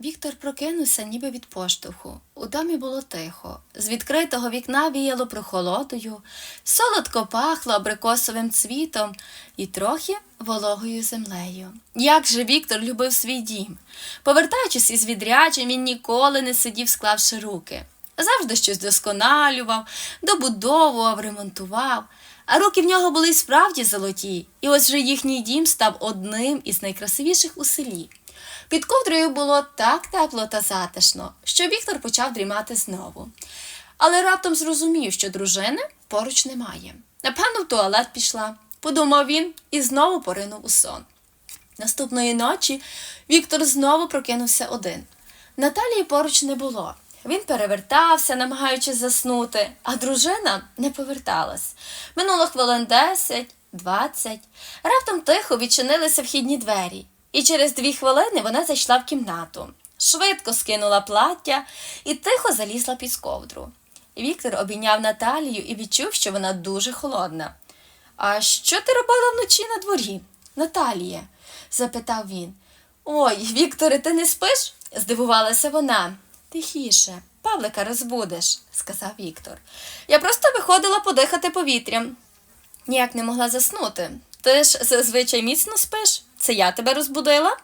Віктор прокинувся ніби від поштовху. У домі було тихо. З відкритого вікна віяло прохолодою, солодко пахло абрикосовим цвітом і трохи вологою землею. Як же Віктор любив свій дім. Повертаючись із відряджень, він ніколи не сидів, склавши руки. Завжди щось досконалював, добудовував, ремонтував. А руки в нього були справді золоті, і ось же їхній дім став одним із найкрасивіших у селі. Під ковдрою було так тепло та затишно, що Віктор почав дрімати знову. Але раптом зрозумів, що дружини поруч немає. Напевно, в туалет пішла, подумав він і знову поринув у сон. Наступної ночі Віктор знову прокинувся один. Наталії поруч не було. Він перевертався, намагаючись заснути, а дружина не поверталась. Минуло хвилин десять, двадцять. Раптом тихо відчинилися вхідні двері, і через дві хвилини вона зайшла в кімнату. Швидко скинула плаття і тихо залізла під ковдру. Віктор обійняв Наталію і відчув, що вона дуже холодна. А що ти робила вночі на дворі, Наталія? запитав він. Ой, Вікторе, ти не спиш? здивувалася вона. Тихіше, Павлика розбудеш, сказав Віктор. Я просто виходила подихати повітрям. Ніяк не могла заснути. Ти ж зазвичай міцно спиш? Це я тебе розбудила?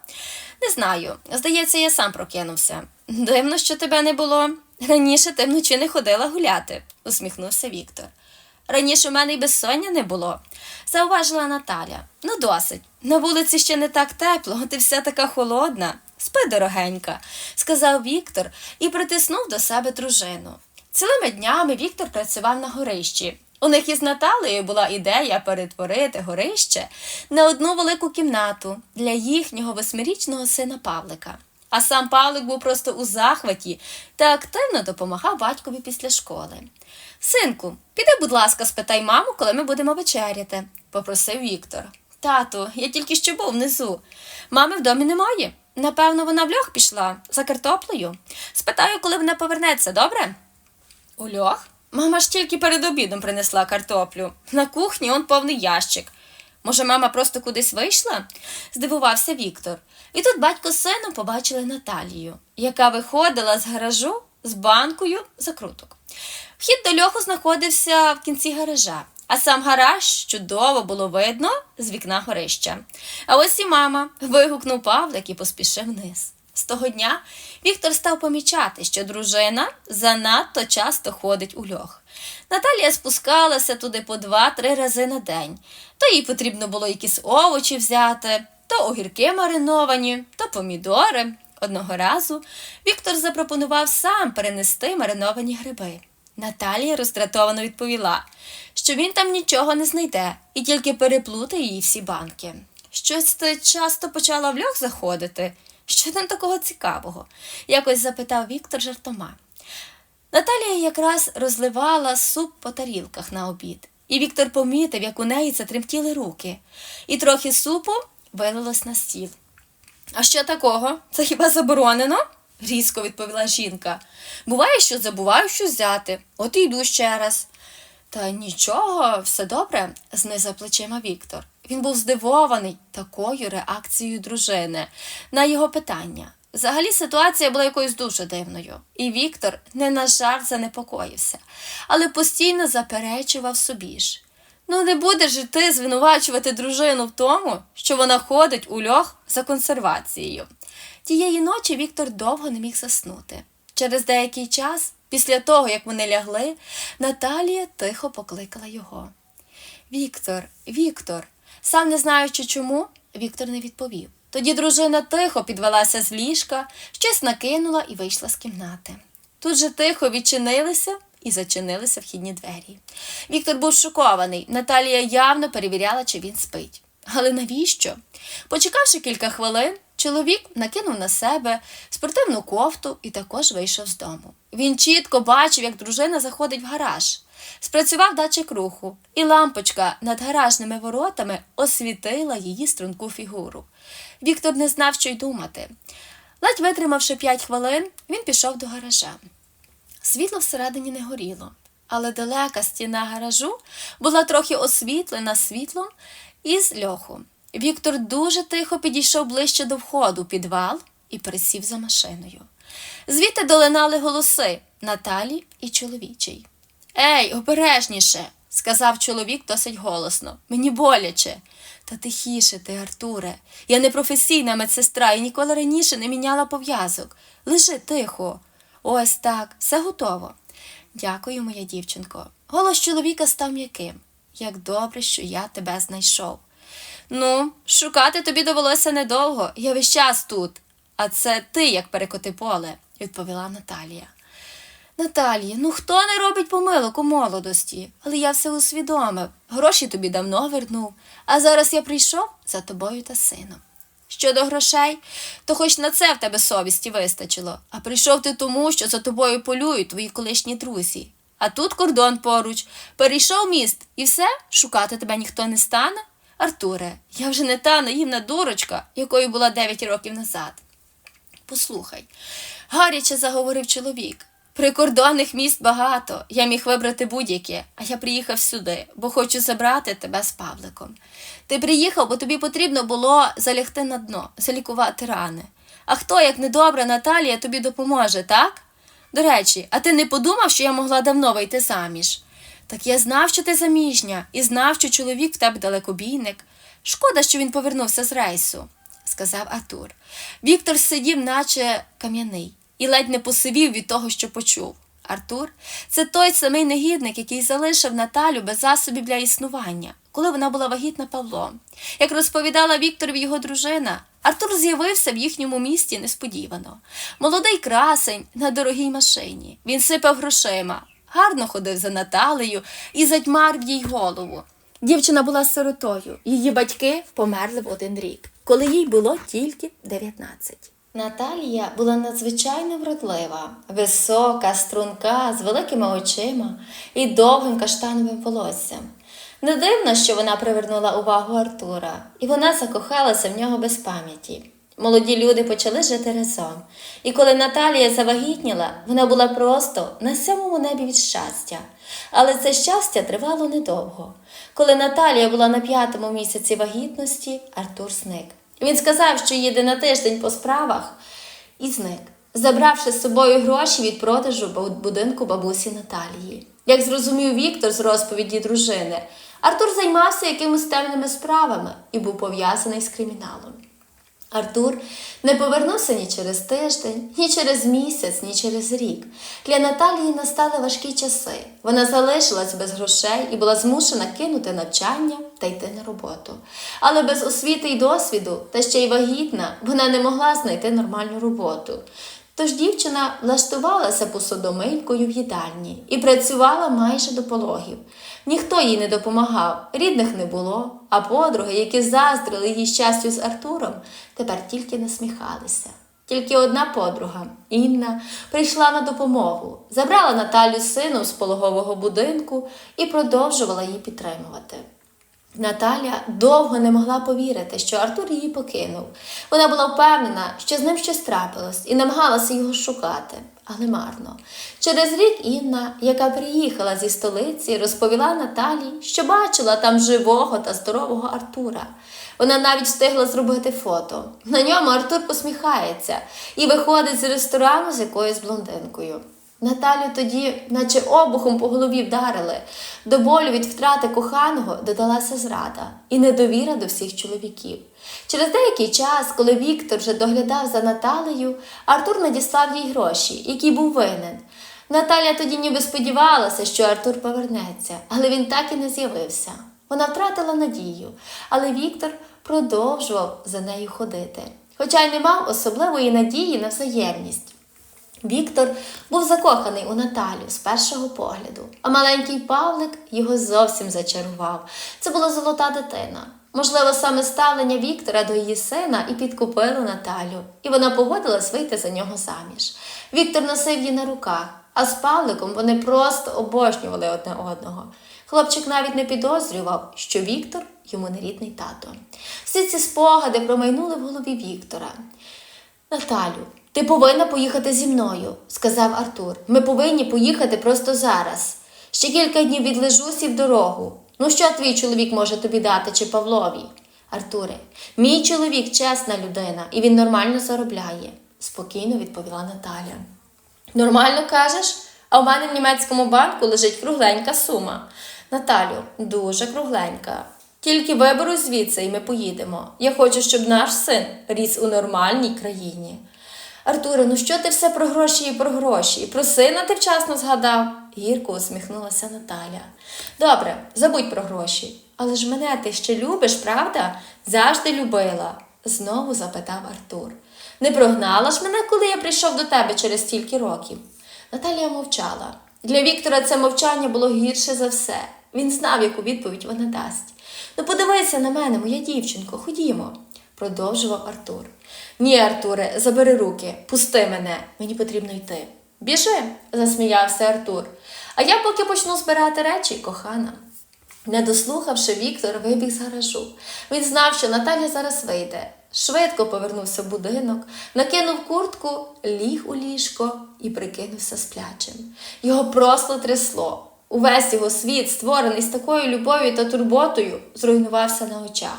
Не знаю. Здається, я сам прокинувся. Дивно, що тебе не було. Раніше ти вночі не ходила гуляти, усміхнувся Віктор. Раніше у мене й безсоння не було, зауважила Наталя. Ну, досить. На вулиці ще не так тепло, ти вся така холодна. Спи, дорогенька, сказав Віктор і притиснув до себе дружину. Цілими днями Віктор працював на горищі. У них із Наталею була ідея перетворити горище на одну велику кімнату для їхнього восьмирічного сина Павлика. А сам Павлик був просто у захваті та активно допомагав батькові після школи. Синку, піди, будь ласка, спитай маму, коли ми будемо вечеряти, попросив Віктор. Тату, я тільки що був внизу. Мами в домі немає. Напевно, вона в льох пішла за картоплею. Спитаю, коли вона повернеться, добре? У льох? Мама ж тільки перед обідом принесла картоплю. На кухні он повний ящик. Може, мама просто кудись вийшла? здивувався Віктор. І тут батько з сином побачили Наталію, яка виходила з гаражу з банкою закруток. Вхід до льоху знаходився в кінці гаража, а сам гараж чудово було видно з вікна горища. А ось і мама вигукнув Павлик і поспішив вниз. З того дня Віктор став помічати, що дружина занадто часто ходить у льох. Наталія спускалася туди по два-три рази на день. То їй потрібно було якісь овочі взяти, то огірки мариновані, то помідори. Одного разу Віктор запропонував сам перенести мариновані гриби. Наталія роздратовано відповіла, що він там нічого не знайде і тільки переплутає її всі банки. Щось ти часто почала в льох заходити. Що там такого цікавого? якось запитав Віктор жартома. Наталія якраз розливала суп по тарілках на обід, і Віктор помітив, як у неї затремтіли руки, і трохи супу вилилось на стіл. А що такого? Це хіба заборонено? різко відповіла жінка. Буває, що забуваю щось взяти, от і йду ще раз. Та нічого, все добре, знизав плечима Віктор. Він був здивований такою реакцією дружини на його питання. Взагалі ситуація була якоюсь дуже дивною, і Віктор не на жарт занепокоївся, але постійно заперечував собі ж. Ну, не будеш же ти звинувачувати дружину в тому, що вона ходить у льох за консервацією. Тієї ночі Віктор довго не міг заснути. Через деякий час, після того, як вони лягли, Наталія тихо покликала його. Віктор, Віктор. Сам не знаючи чому, Віктор не відповів. Тоді дружина тихо підвелася з ліжка, щось накинула і вийшла з кімнати. Тут же тихо відчинилися і зачинилися вхідні двері. Віктор був шокований. Наталія явно перевіряла, чи він спить. Але навіщо? Почекавши кілька хвилин, чоловік накинув на себе спортивну кофту і також вийшов з дому. Він чітко бачив, як дружина заходить в гараж. Спрацював датчик руху, і лампочка над гаражними воротами освітила її струнку фігуру. Віктор не знав, що й думати. Ледь витримавши п'ять хвилин, він пішов до гаража. Світло всередині не горіло, але далека стіна гаражу була трохи освітлена світлом із льоху. Віктор дуже тихо підійшов ближче до входу підвал і пересів за машиною. Звідти долинали голоси Наталі і чоловічий. Ей, обережніше, сказав чоловік досить голосно. Мені боляче. Та тихіше ти, Артуре. Я не професійна медсестра і ніколи раніше не міняла пов'язок. Лежи тихо. Ось так, все готово. Дякую, моя дівчинко. Голос чоловіка став м'яким. Як добре, що я тебе знайшов. Ну, шукати тобі довелося недовго, я весь час тут. А це ти, як перекоти поле, відповіла Наталія. Наталія, ну хто не робить помилок у молодості? Але я все усвідомив. Гроші тобі давно вернув, а зараз я прийшов за тобою та сином. Щодо грошей, то хоч на це в тебе совісті вистачило, а прийшов ти тому, що за тобою полюють твої колишні друзі. А тут кордон поруч, перейшов міст, і все, шукати тебе ніхто не стане. Артуре, я вже не та наївна дурочка, якою була дев'ять років назад. Послухай, гаряче заговорив чоловік. Прикордонних міст багато, я міг вибрати будь-яке, а я приїхав сюди, бо хочу забрати тебе з Павликом. Ти приїхав, бо тобі потрібно було залягти на дно, залікувати рани. А хто, як недобра Наталія, тобі допоможе, так? До речі, а ти не подумав, що я могла давно вийти заміж? Так я знав, що ти заміжня, і знав, що чоловік в тебе далекобійник. Шкода, що він повернувся з рейсу, сказав Артур. Віктор сидів, наче кам'яний, і ледь не посивів від того, що почув. Артур це той самий негідник, який залишив Наталю без засобів для існування, коли вона була вагітна Павлом. Як розповідала Вікторові його дружина, Артур з'явився в їхньому місті несподівано. Молодий красень на дорогій машині. Він сипав грошима, гарно ходив за Наталею і затьмарив їй голову. Дівчина була сиротою. Її батьки померли в один рік, коли їй було тільки 19. Наталія була надзвичайно вродлива, висока, струнка, з великими очима і довгим каштановим волоссям. Не дивно, що вона привернула увагу Артура, і вона закохалася в нього без пам'яті. Молоді люди почали жити разом, і коли Наталія завагітніла, вона була просто на сьомому небі від щастя. Але це щастя тривало недовго. Коли Наталія була на п'ятому місяці вагітності, Артур зник. Він сказав, що їде на тиждень по справах і зник, забравши з собою гроші від продажу будинку бабусі Наталії. Як зрозумів Віктор з розповіді дружини, Артур займався якимись темними справами і був пов'язаний з криміналом. Артур не повернувся ні через тиждень, ні через місяць, ні через рік. Для Наталії настали важкі часи. Вона залишилась без грошей і була змушена кинути навчання та йти на роботу. Але без освіти й досвіду, та ще й вагітна, вона не могла знайти нормальну роботу. Тож дівчина влаштувалася посудомийкою в їдальні і працювала майже до пологів. Ніхто їй не допомагав, рідних не було, а подруги, які заздрили її щастю з Артуром, тепер тільки насміхалися. Тільки одна подруга, Інна, прийшла на допомогу, забрала Наталю з сином з пологового будинку і продовжувала її підтримувати. Наталя довго не могла повірити, що Артур її покинув. Вона була впевнена, що з ним щось трапилось, і намагалася його шукати, але марно. Через рік Інна, яка приїхала зі столиці, розповіла Наталі, що бачила там живого та здорового Артура. Вона навіть встигла зробити фото. На ньому Артур посміхається і виходить з ресторану з якоюсь блондинкою. Наталю тоді, наче обухом по голові вдарили. До болю від втрати коханого додалася зрада і недовіра до всіх чоловіків. Через деякий час, коли Віктор вже доглядав за Наталею, Артур надіслав їй гроші, які був винен. Наталя тоді ніби сподівалася, що Артур повернеться, але він так і не з'явився. Вона втратила надію, але Віктор продовжував за нею ходити, хоча й не мав особливої надії на взаємність. Віктор був закоханий у Наталю з першого погляду, а маленький Павлик його зовсім зачарував. Це була золота дитина. Можливо, саме ставлення Віктора до її сина і підкупило Наталю, і вона погодилась вийти за нього заміж. Віктор носив її на руках, а з Павликом вони просто обожнювали одне одного. Хлопчик навіть не підозрював, що Віктор йому не рідний тато. Всі ці спогади промайнули в голові Віктора. Наталю, ти повинна поїхати зі мною, сказав Артур. Ми повинні поїхати просто зараз. Ще кілька днів відлежусь і в дорогу. Ну що твій чоловік може тобі дати чи Павлові? Артуре, мій чоловік чесна людина, і він нормально заробляє, спокійно відповіла Наталя. Нормально кажеш? А в мене в німецькому банку лежить кругленька сума. Наталю, дуже кругленька. Тільки виберу звідси і ми поїдемо. Я хочу, щоб наш син ріс у нормальній країні. Артуре, ну що ти все про гроші і про гроші? І про сина ти вчасно згадав? Гірко усміхнулася Наталя. Добре, забудь про гроші. Але ж мене ти ще любиш, правда? Завжди любила, знову запитав Артур. Не прогнала ж мене, коли я прийшов до тебе через стільки років. Наталія мовчала. Для Віктора це мовчання було гірше за все. Він знав, яку відповідь вона дасть. Ну, подивися на мене, моя дівчинко, ходімо, продовжував Артур. Ні, Артуре, забери руки, пусти мене, мені потрібно йти. Біжи, засміявся Артур. А я поки почну збирати речі, кохана. Не дослухавши, Віктор вибіг з гаражу. Він знав, що Наталя зараз вийде. Швидко повернувся в будинок, накинув куртку, ліг у ліжко і прикинувся сплячим. Його просто трясло. Увесь його світ, створений з такою любов'ю та турботою, зруйнувався на очах.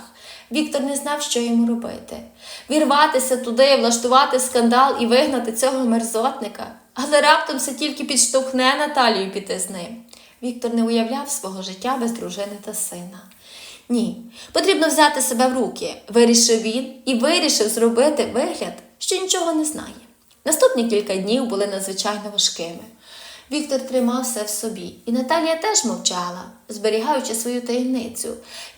Віктор не знав, що йому робити. Вірватися туди, влаштувати скандал і вигнати цього мерзотника, але раптом це тільки підштовхне Наталію піти з ним. Віктор не уявляв свого життя без дружини та сина. Ні, потрібно взяти себе в руки, вирішив він і вирішив зробити вигляд, що нічого не знає. Наступні кілька днів були надзвичайно важкими. Віктор тримався в собі, і Наталія теж мовчала, зберігаючи свою таємницю.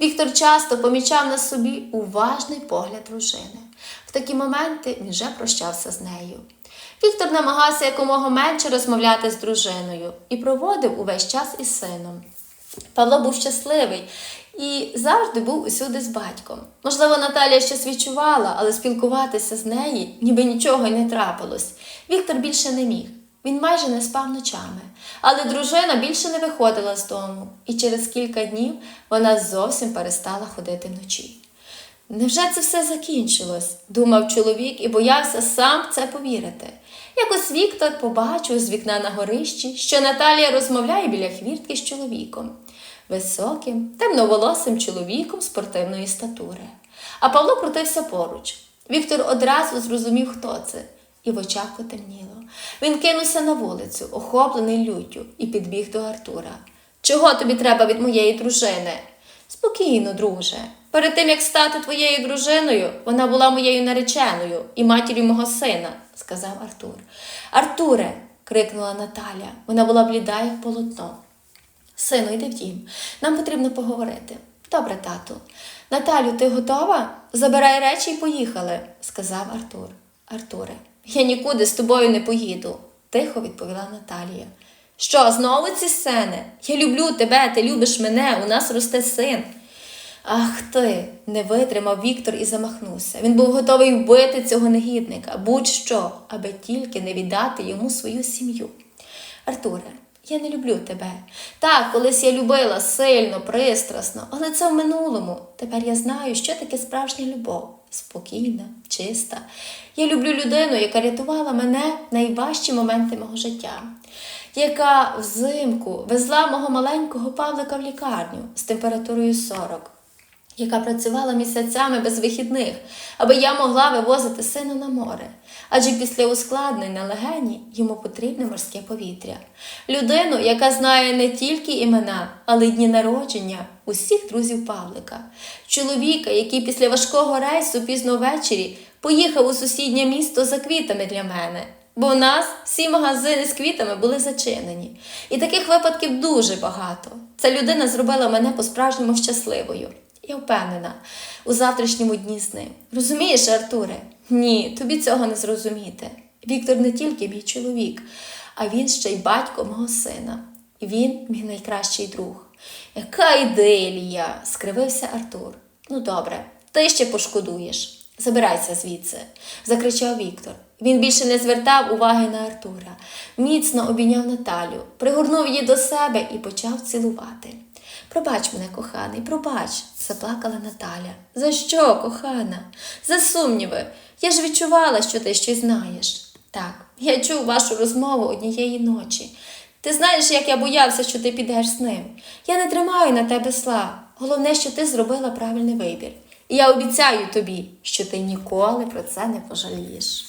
Віктор часто помічав на собі уважний погляд дружини. В такі моменти він вже прощався з нею. Віктор намагався якомога менше розмовляти з дружиною і проводив увесь час із сином. Павло був щасливий і завжди був усюди з батьком. Можливо, Наталія щось відчувала, але спілкуватися з нею ніби нічого й не трапилось. Віктор більше не міг. Він майже не спав ночами, але дружина більше не виходила з дому, і через кілька днів вона зовсім перестала ходити вночі. Невже це все закінчилось? думав чоловік і боявся сам це повірити. Якось Віктор побачив з вікна на горищі, що Наталія розмовляє біля хвіртки з чоловіком, високим, темноволосим чоловіком спортивної статури. А Павло крутився поруч. Віктор одразу зрозумів, хто це, і в очах потемніло. Він кинувся на вулицю, охоплений люттю, і підбіг до Артура. Чого тобі треба від моєї дружини? Спокійно, друже. Перед тим, як стати твоєю дружиною, вона була моєю нареченою і матір'ю мого сина, сказав Артур. Артуре, крикнула Наталя. Вона була бліда, як полотно. Сину, йди в дім. Нам потрібно поговорити. Добре, тату. Наталю, ти готова? Забирай речі і поїхали, сказав Артур. Артуре, я нікуди з тобою не поїду, тихо відповіла Наталія. Що, знову ці сцени? Я люблю тебе, ти любиш мене, у нас росте син. Ах ти, не витримав Віктор і замахнувся. Він був готовий вбити цього негідника, будь-що, аби тільки не віддати йому свою сім'ю. Артуре, я не люблю тебе. Так, колись я любила сильно, пристрасно, але це в минулому. Тепер я знаю, що таке справжня любов. Спокійна, чиста. Я люблю людину, яка рятувала мене в найважчі моменти мого життя, яка взимку везла мого маленького Павлика в лікарню з температурою 40 яка працювала місяцями без вихідних, аби я могла вивозити сина на море. Адже після ускладнень на легені йому потрібне морське повітря. Людину, яка знає не тільки імена, але й дні народження усіх друзів Павлика, чоловіка, який після важкого рейсу пізно ввечері поїхав у сусіднє місто за квітами для мене. Бо в нас всі магазини з квітами були зачинені. І таких випадків дуже багато. Ця людина зробила мене по-справжньому щасливою. Я впевнена, у завтрашньому дні з ним. Розумієш, Артуре? Ні, тобі цього не зрозуміти. Віктор не тільки мій чоловік, а він ще й батько мого сина. І він мій найкращий друг. Яка ідилія, скривився Артур. Ну, добре, ти ще пошкодуєш. Забирайся звідси, закричав Віктор. Він більше не звертав уваги на Артура, міцно обійняв Наталю, пригорнув її до себе і почав цілувати. Пробач мене, коханий, пробач, заплакала Наталя. За що, кохана? За сумніви. Я ж відчувала, що ти щось знаєш. Так, я чув вашу розмову однієї ночі. Ти знаєш, як я боявся, що ти підеш з ним. Я не тримаю на тебе зла. Головне, що ти зробила правильний вибір. І я обіцяю тобі, що ти ніколи про це не пожалієш.